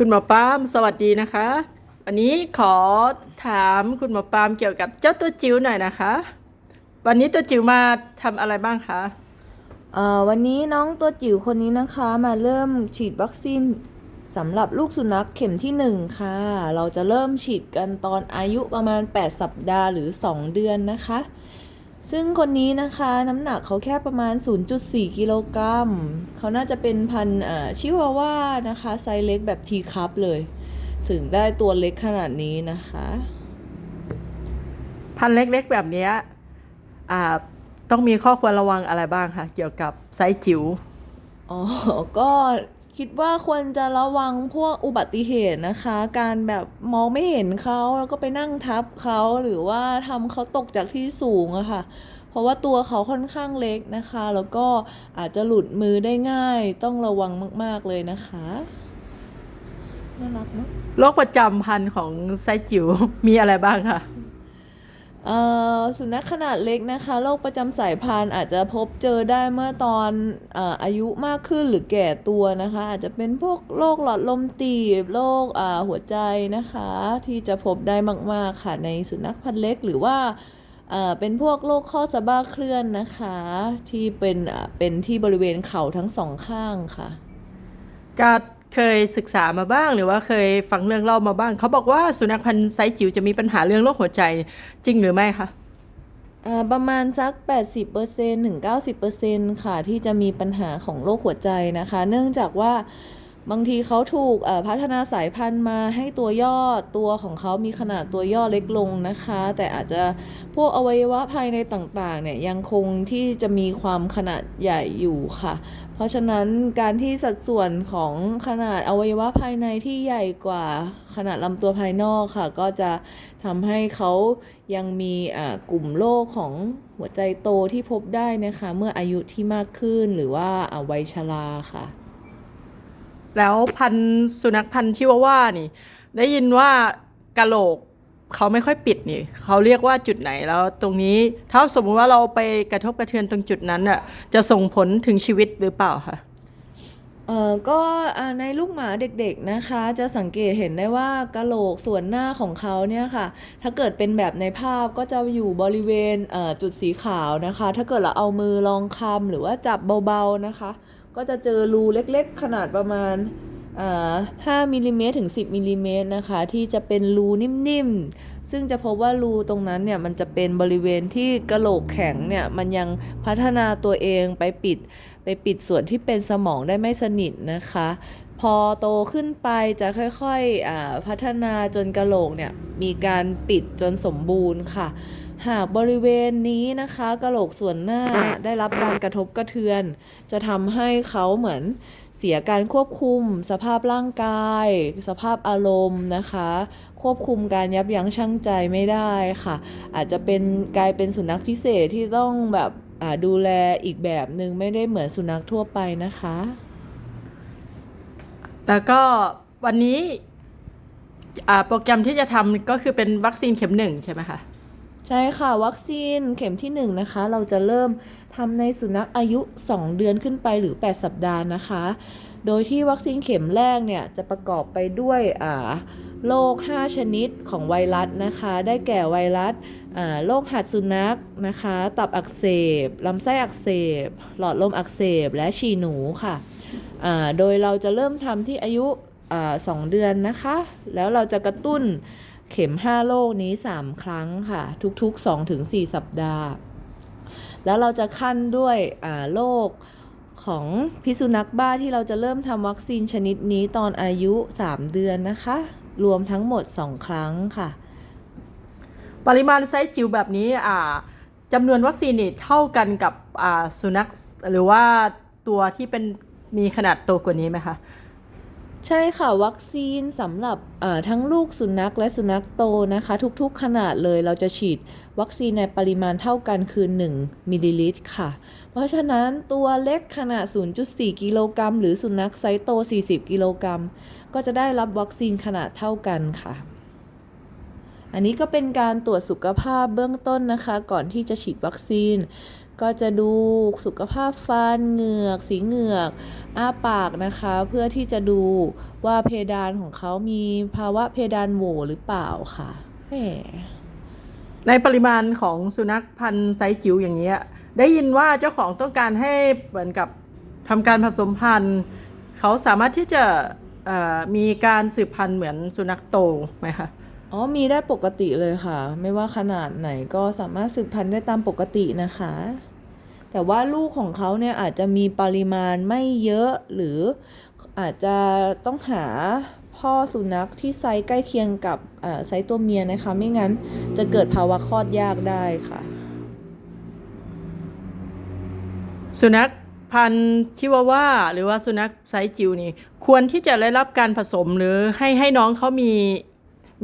คุณหมอปามสวัสดีนะคะ วันนี้ขอถามคุณหมอปามเกี่ยวกับเจ้าตัวจิ๋วหน่อยนะคะ วันนี้ตัวจิ๋วมาทำอะไรบ้างคะเอ่อวันนี้น้องตัวจิ๋วคนนี้นะคะมาเริ่มฉีดวัคซีนสำหรับลูกสุนัขเข็มที่ 1 ค่ะ เราจะเริ่มฉีดกันตอนอายุประมาณ 8 สัปดาห์หรือ 2 เดือนนะคะ ซึ่งคนนี้นะคะน้ำหนักเขาแค่ประมาณ 0.4 กิโลกรัม เขาน่าจะเป็นพันธุ์อ่าชิวาว่านะคะ ไซส์เล็กแบบทีคัพเลย ถึงได้ตัวเล็กขนาดนี้นะคะ พันธุ์เล็กๆแบบเนี้ยอ่าต้องมีข้อควรระวังอะไรบ้างคะเกี่ยวกับไซส์จิ๋วอ๋อ ก็ คิดว่าควรจะระวังพวกอุบัติเหตุนะคะ การแบบมองไม่เห็นเขาแล้วก็ไปนั่งทับเขาหรือว่าทำเขาตกจากที่สูงอะค่ะ เพราะว่าตัวเขาค่อนข้างเล็กนะคะ แล้วก็อาจจะหลุดมือได้ง่าย ต้องระวังมาก ๆเลยนะคะน่ารักเนอะโรคประจำพันธุ์ของไซจิ๋วมีอะไรบ้างคะ สุนัขขนาดเล็กนะคะโรคประจำสายพันธุ์อาจจะพบเจอได้เมื่อตอนออายุมากขึ้นหรือแก่ตัวนะคะ อาจจะเป็นพวกโรคหลอดลมตีบโรคหัวใจนะคะ ที่จะพบได้มากๆค่ะในสุนัขพันธุ์เล็กหรือว่าเป็นพวกโรคข้อสะบ้าเคลื่อนนะคะ ที่เป็นเป็นที่บริเวณเข่าทั้งสองข้างค่ะก็ เคยศึกษามาบ้าง หรือว่าเคยฟังเรื่องเล่ามาบ้าง เขาบอกว่าสุนัขพันธุ์ไซส์จิ๋วจะมีปัญหาเรื่องโรคหัวใจจริงหรือไม่คะอ่าประมาณสัก 80%ถึง90%ค่ะ ที่จะมีปัญหาของโรคหัวใจนะคะ เนื่องจากว่าบางทีเขาถูกพัฒนาสายพันธุ์มาให้ตัวย่อตัวของเขามีขนาดตัวย่อเล็กลงนะคะ แต่อาจจะ วกอวัยวะภายในต่างๆเนี่ยยังคงที่จะมีความขนาดใหญ่อยู่ค่ะ เพราะฉะนั้นการที่สัดส่วนของขนาดอวัยวะภายในที่ใหญ่กว่าขนาดลำตัวภายนอกค่ะ ก็จะทำให้เขายังมีอ่ากลุ่มโรคของหัวใจโตที่พบได้นะคะ เมื่ออายุที่มากขึ้นหรือว่าวัยชราค่ะ แล้วพันสุนัขพันธุ์ชิวาว่านี่ ได้ยินว่ากะโหลก เขาไม่ค่อยปิดนี่เขาเรียกว่าจุดไหนแล้วตรงนี้ถ้าสมมุติว่าเราไปกระทบกระเทือนตรงจุดนั้นน่ะจะส่งผลถึงชีวิตหรือเปล่าคะเอ่อก็ในลูกหมาเด็กๆนะคะ จะสังเกตเห็นได้ว่ากะโหลกส่วนหน้าของเขาเนี่ยค่ะ ถ้าเกิดเป็นแบบในภาพก็จะอยู่บริเวณเจุดสีขาวนะคะ ถ้าเกิดเราเอามือลองคำหรือว่าจับเบาๆนะคะ ก็จะเจอรูเล็กๆ ขนาดประมาณ 5มิลลิเมตรถึง 10มิลลิเมตรนะคะ ที่จะเป็นรูนิ่มๆ ซึ่งจะพบว่ารูตรงนั้นเนี่ยมันจะเป็นบริเวณที่กระโหลกแข็งเนี่ยมันยังพัฒนาตัวเองไปปิด ไปปิดส่วนที่เป็นสมองได้ไม่สนิทนะคะ พอโตขึ้นไปจะค่อยๆพัฒนาจนกระโหลกเนี่ยมีการปิดจนสมบูรณ์ค่ะหากบริเวณนี้นะคะกระโหลกส่วนหน้าได้รับการกระทบกระเทือน จะทำให้เขาเหมือน เสียการควบคุม สภาพร่างกาย สภาพอารมณ์นะคะ ควบคุมการยับยั้งชั่งใจไม่ได้ค่ะ อาจจะเป็นกลายเป็นสุนัขพิเศษที่ต้องแบบอ่าดูแลอีกแบบหนึ่งไม่ได้เหมือนสุนัขทั่วไปนะคะ แล้วก็วันนี้อ่าโปรแกรมที่จะทำก็คือเป็นวัคซีนเข็มหนึ่งใช่ไหมคะใช่ค่ะ วัคซีนเข็มที่1นะคะ เราจะเริ่ม ทำในสุนัขอายุ 2 เดือนขึ้นไปหรือ 8 สัปดาห์นะคะ โดยที่วัคซีนเข็มแรกเนี่ยจะประกอบไปด้วยโรค 5 ชนิดของไวรัสนะคะ ได้แก่ไวรัสโรคหัดสุนัขนะคะ ตับอักเสบ ลำไส้อักเสบ หลอดลมอักเสบ และฉี่หนูค่ะ โดยเราจะเริ่มทำที่อายุอ่าสองเดือนนะคะ แล้วเราจะกระตุ้นเข็ม 5 โรคนี้ 3 ครั้งค่ะ ทุกๆ 2-4 สัปดาห์ แล้วเราจะขั้นด้วยโรคของพิษสุนัขบ้าที่เราจะเริ่มทำวัคซีนชนิดนี้ตอนอายุ 3 เดือนนะคะ รวมทั้งหมด 2 ครั้งค่ะ ปริมาณไซส์จิ๋วแบบนี้จำนวนวัคซีนเท่ากันกับสุนัขหรือว่าตัวที่เป็นมีขนาดโตกว่านี้ไหมคะ ใช่ค่ะ วัคซีนสำหรับทั้งลูกสุนัขและสุนัขโตนะคะ ทุกๆขนาดเลยเราจะฉีดวัคซีนในปริมาณเท่ากันคือ 1มิลลิลิตรค่ะ เพราะฉะนั้นตัวเล็กขนาด 0.4 กิโลกรัมหรือสุนัขไซส์โต 40 กิโลกรัมก็จะได้รับวัคซีนขนาดเท่ากันค่ะ อันนี้ก็เป็นการตรวจสุขภาพเบื้องต้นนะคะ ก่อนที่จะฉีดวัคซีน ก็จะดูสุขภาพฟันเหงือก สีเหงือก อ้าปากนะคะ เพื่อที่จะดูว่าเพดานของเขามีภาวะเพดานโหวหรือเปล่าค่ะแหมในปริมาณของสุนัขพันธุ์ไซส์จิ๋วอย่างเงี้ยได้ยินว่าเจ้าของต้องการให้เหมือนกับทำการผสมพันธุ์ เขาสามารถที่จะมีการสืบพันธุ์เหมือนสุนัขโตไหมคะ อ๋อมีได้ปกติเลยค่ะ ไม่ว่าขนาดไหนก็สามารถสืบพันธุ์ได้ตามปกตินะคะ แต่ว่าลูกของเขาเนี่ยอาจจะมีปริมาณไม่เยอะหรืออาจจะต้องหาพ่อสุนัขที่ไซส์ใกล้เคียงกับไซส์ตัวเมียนะคะ ไม่งั้นจะเกิดภาวะคลอดยากได้ค่ะ สุนัขพันธุ์ชิวาว่าหรือว่าสุนัขไซส์จิ๋วนี่ ควรที่จะได้รับการผสมหรือให้ให้น้องเขามี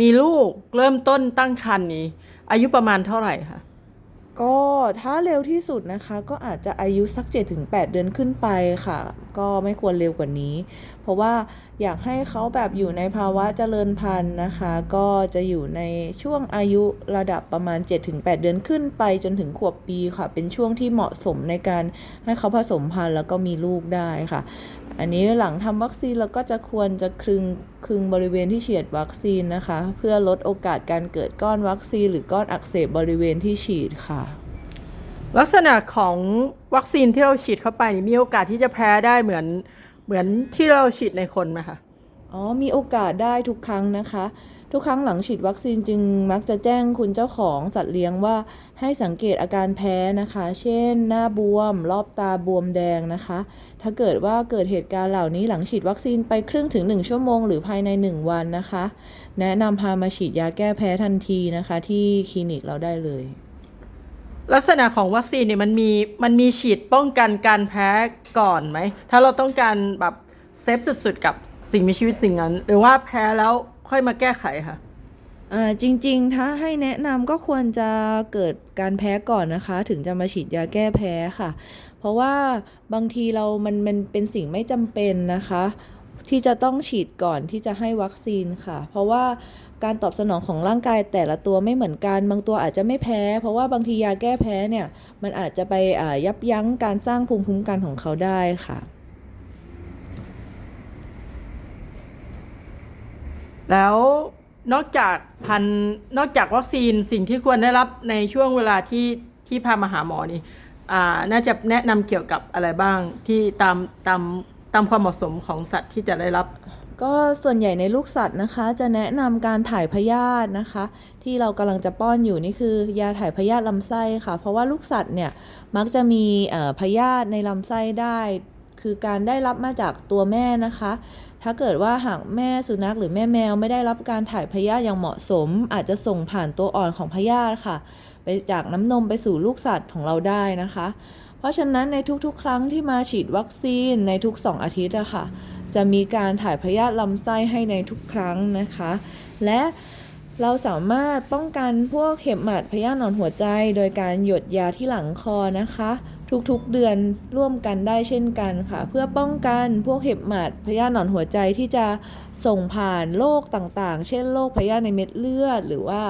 มีลูกเริ่มต้นตั้งครรภ์นี่อายุประมาณเท่าไหร่คะก็ถ้าเร็วที่สุดนะคะ ก็อาจจะอายุสัก 7-8 เดือนขึ้นไปค่ะ ก็ไม่ควรเร็วกว่านี้ เพราะว่าอยากให้เขาแบบอยู่ในภาวะเจริญพันธุ์นะคะ ก็จะอยู่ในช่วงอายุระดับประมาณ 7-8 เดือนขึ้นไปจนถึงขวบปีค่ะ เป็นช่วงที่เหมาะสมในการให้เขาผสมพันธุ์แล้วก็มีลูกได้ค่ะ อันนี้หลังทำวัคซีนเราก็จะควรจะคลึงคลึงบริเวณที่ฉีดวัคซีนนะคะ เพื่อลดโอกาสการเกิดก้อนวัคซีน หรือก้อนอักเสบบริเวณที่ฉีดค่ะ ลักษณะของวัคซีนที่เราฉีดเข้าไปนี่มีโอกาสที่จะแพ้ได้เหมือนเหมือนที่เราฉีดในคนไหมคะอ๋อมีโอกาสได้ทุกครั้งนะคะ ทุกครั้งหลังฉีดวัคซีนจึงมักจะแจ้งคุณเจ้าของสัตว์เลี้ยงว่า ให้สังเกตอาการแพ้นะคะ เช่น หน้าบวม รอบตาบวมแดงนะคะ ถ้าเกิดว่าเกิดเหตุการณ์เหล่านี้หลังฉีดวัคซีนไปครึ่งถึง 1 ชั่วโมงหรือภายใน 1 วันนะคะ แนะนำพามาฉีดยาแก้แพ้ทันทีนะคะ ที่คลินิกเราได้เลย ลักษณะของวัคซีนเนี่ยมันมีมันมีฉีดป้องกันการแพ้ก่อนไหมถ้าเราต้องการแบบเซฟสุดๆกับสิ่งมีชีวิตสิ่งนั้น หรือว่าแพ้แล้ว ค่อยมาแก้ไขค่ะจริง ๆ ถ้าให้แนะนำก็ควรจะเกิดการแพ้ก่อนนะคะ ถึงจะมาฉีดยาแก้แพ้ค่ะ เพราะว่าบางทีเรามันมันเป็นสิ่งไม่จำเป็นนะคะ ที่จะต้องฉีดก่อนที่จะให้วัคซีนค่ะ เพราะว่าการตอบสนองของร่างกายแต่ละตัวไม่เหมือนกัน บางตัวอาจจะไม่แพ้ เพราะว่าบางทียาแก้แพ้เนี่ย มันอาจจะไปยับยั้งการสร้างภูมิคุ้มกันของเขาได้ค่ะ แล้วนอกจากพันนอกจากวัคซีนสิ่งที่ควรได้รับในช่วงเวลาที่ที่พามาหาหมอนี่อาน่าจะแนะนำเกี่ยวกับอะไรบ้างที่ตามตามตามความเหมาะสมของสัตว์ที่จะได้รับ ก็ส่วนใหญ่ในลูกสัตว์นะคะ จะแนะนำการถ่ายพยาธินะคะ ที่เรากำลังจะป้อนอยู่นี่คือยาถ่ายพยาธิลำไส้ค่ะ เพราะว่าลูกสัตว์เนี่ยมักจะมีเอ่อพยาธิในลำไส้ได้ คือการได้รับมาจากตัวแม่นะคะ ถ้าเกิดว่าหากแม่สุนัขหรือแม่แมวไม่ได้รับการถ่ายพยาธิอย่างเหมาะสม อาจจะส่งผ่านตัวอ่อนของพยาธิค่ะ ไปจากน้ำนมไปสู่ลูกสัตว์ของเราได้นะคะ เพราะฉะนั้นในทุกๆ ครั้งที่มาฉีดวัคซีนในทุก 2 อาทิตย์อะค่ะ จะมีการถ่ายพยาธิลำไส้ให้ในทุกครั้งนะคะ และเราสามารถป้องกันพวกเห็บหมัดพยาธิหนอนหัวใจ โดยการหยดยาที่หลังคอนะคะ ทุกๆเดือนร่วมกันได้เช่นกันค่ะ เพื่อป้องกันพวกเห็บหมัดพยาธิหนอนหัวใจที่จะส่งผ่านโรคต่างๆ เช่นโรคพยาธิในเม็ดเลือด หรือว่า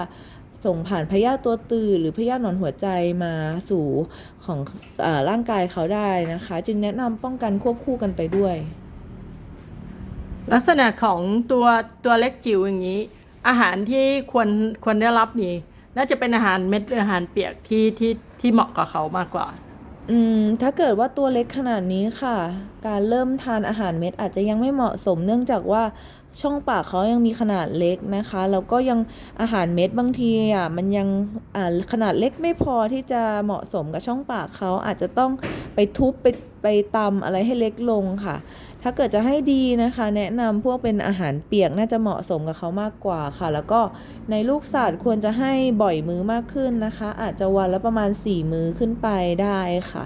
ส่งผ่านพยาธิตัวตืดหรือพยาธิหนอนหัวใจมาสู่ของออร่างกายเขาได้นะคะ จึงแนะนำป้องกันควบคู่กันไปด้วย ลักษณะของตัวตัวเล็กจิ๋วอย่างนี้ อาหารที่ควรควรได้รับนี่น่าจะเป็นอาหารเม็ดหรืออาหารเปียกที่ที่ที่เหมาะกับเขามากกว่า อืมถ้าเกิดว่าตัวเล็กขนาดนี้ค่ะ การเริ่มทานอาหารเม็ดอาจจะยังไม่เหมาะสมเนื่องจากว่าช่องปากเขายังมีขนาดเล็กนะคะแล้วก็ยังอาหารเม็ดบางทีอะมันยังอ่าขนาดเล็กไม่พอที่จะเหมาะสมกับช่องปากเขาอาจจะต้องไปทุบไปไปตำอะไรให้เล็กลงค่ะ ถ้าเกิดจะให้ดีนะคะ แนะนำพวกเป็นอาหารเปียกน่าจะเหมาะสมกับเขามากกว่าค่ะ แล้วก็ในลูกสัตว์ควรจะให้บ่อยมื้อมากขึ้นนะคะ อาจจะวันละประมาณ 4 มื้อขึ้นไปได้ค่ะ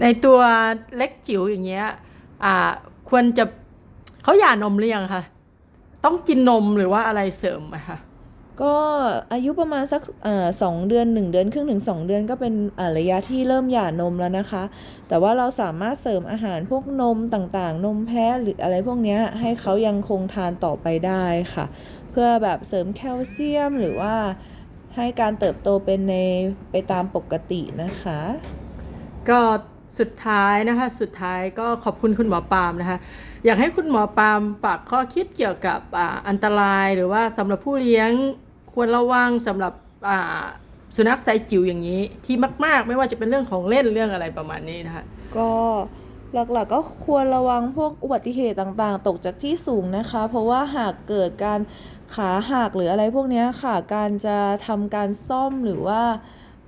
ในตัวเล็กจิ๋วอย่างเงี้ยอ่าควรจะเขาหย่านมหรือยังคะต้องกินนมหรือว่าอะไรเสริมไหมคะ ก็อายุประมาณสักสองเดือน 1 เดือนครึ่งถึง 2 เดือนก็เป็นระยะที่เริ่มหย่านมแล้วนะคะ แต่ว่าเราสามารถเสริมอาหารพวกนมต่างๆ นมแพะหรืออะไรพวกนี้ให้เขายังคงทานต่อไปได้ค่ะ เพื่อแบบเสริมแคลเซียมหรือว่าให้การเติบโตเป็นในไปตามปกตินะคะ ก็ สุดท้ายนะคะสุดท้ายก็ขอบคุณคุณหมอปาล์มนะคะอยากให้คุณหมอปาล์มฝากข้อคิดเกี่ยวกับออันตรายหรือว่าสำหรับผู้เลี้ยงควรระวังสำหรับสุนัขไซจิ๋วอย่างนี้ที่มาก ๆ ไม่ว่าจะเป็นเรื่องของเล่นเรื่องอะไรประมาณนี้นะคะก็หลักๆก็ควรระวังพวกอุบัติเหตุต่างๆ ตกจากที่สูงนะคะ เพราะว่าหากเกิดการขาหักหรืออะไรพวกนี้ค่ะ การจะทำการซ่อมหรือว่า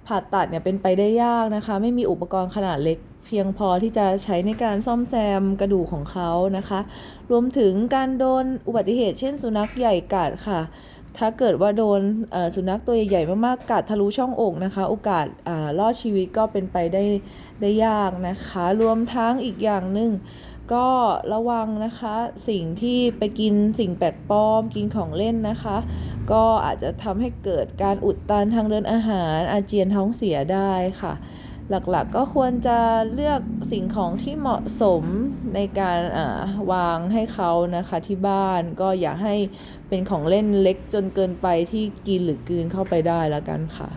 ผ่าตัดเนี่ยเป็นไปได้ยากนะคะ ไม่มีอุปกรณ์ขนาดเล็ก เพียงพอที่จะใช้ในการซ่อมแซมกระดูกของเขานะคะ รวมถึงการโดนอุบัติเหตุเช่นสุนัขใหญ่กัดค่ะ ถ้าเกิดว่าโดนสุนัขตัวใหญ่ๆมากๆกัดทะลุช่องอกนะคะ โอกาสอ่ารอดชีวิตก็เป็นไปได้ได้ยากนะคะ รวมทั้งอีกอย่างหนึ่งก็ระวังนะคะสิ่งที่ไปกินสิ่งแปลกปลอมกินของเล่นนะคะ ก็อาจจะทำให้เกิดการอุดตันทางเดินอาหารอาเจียนท้องเสียได้ค่ะ หลักๆก็ควรจะเลือกสิ่งของที่เหมาะสมในการอ่าวางให้เขานะคะที่บ้านก็อย่าให้เป็นของเล่นเล็กจนเกินไปที่กินหรือกลืนเข้าไปได้แล้วกันค่ะ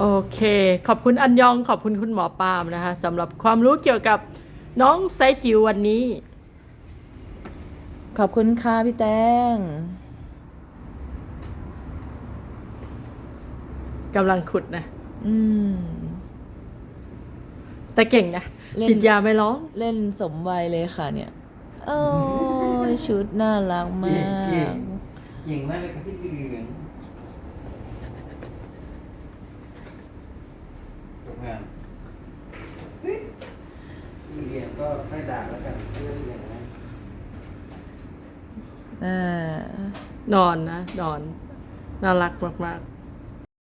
โอเค ขอบคุณอันยองขอบคุณคุณหมอปาล์มนะคะสำหรับความรู้เกี่ยวกับน้องไซจิ๋ววันนี้ ขอบคุณค่ะพี่แตงกำลังขุดนะ อืม แต่เก่งนะเล่น ฉีดยาไม่ร้อง เล่นสมวัยเลยค่ะเนี่ย โอ้ยชุดน่ารักมาเก่งเก่ก งเก่งมากเลยครับพี่เหลืองจบงานเฮ้ยพี่เหลืองก็ค่อยด่าแล้วกันเรื่องเหลืองนะอ่านอนนะนอน น่ารักมากๆ